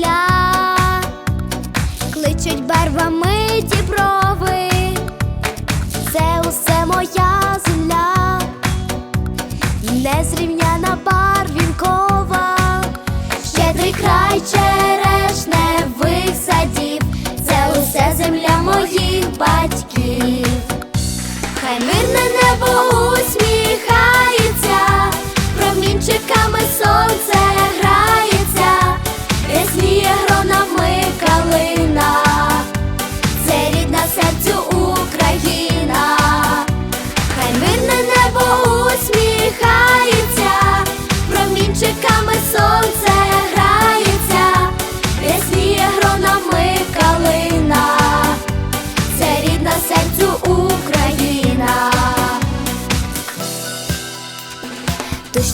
поля, кличуть барвами діброви, це усе моя земля, незрівняна барвінкова, щедрий край черешневих садів, це усе земля моїх батьків. Хай мирне небо усміхається,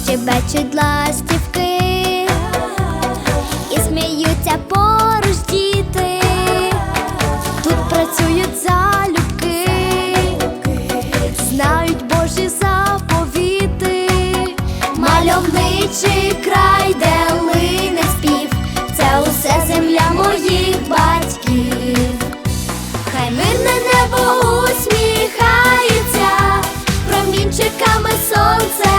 щебечуть ластівки. І сміються поруч діти. Тут працюють залюбки, знають Божі заповіти, мальовничий край, де лине спів, це усе земля моїх батьків. Хай мирне небо усміхається, промінчиками сонце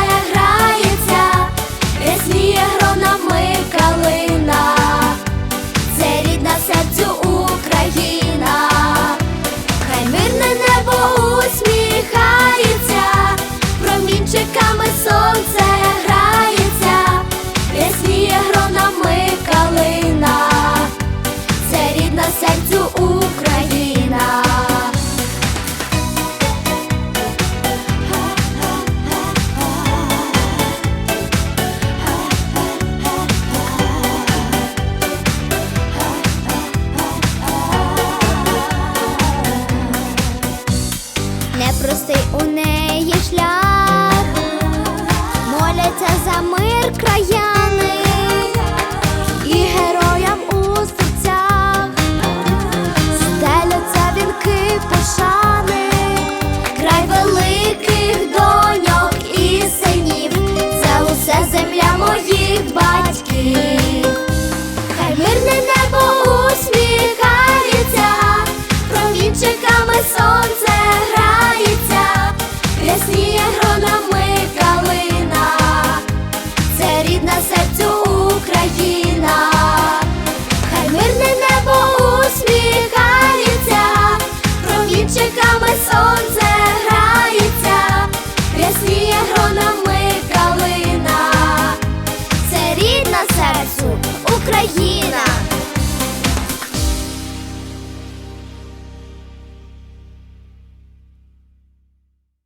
рідна земля.